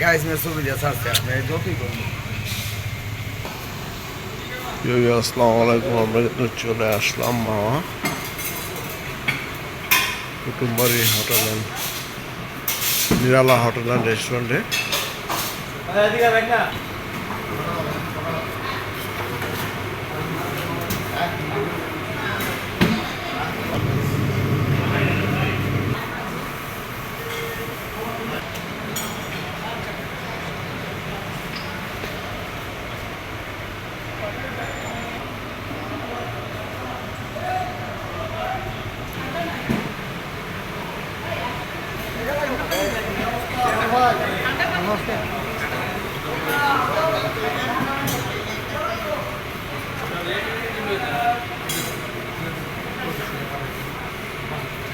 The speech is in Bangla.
গাইস মে ছবি দিয়ে ছাড়ছে আপনি যতই করুন আসসালামু আলাইকুম আমরা কিন্তু চলে আসলাম মামা Kutumbari hotel and Nirala hotel and রেস্টুরেন্টে আছে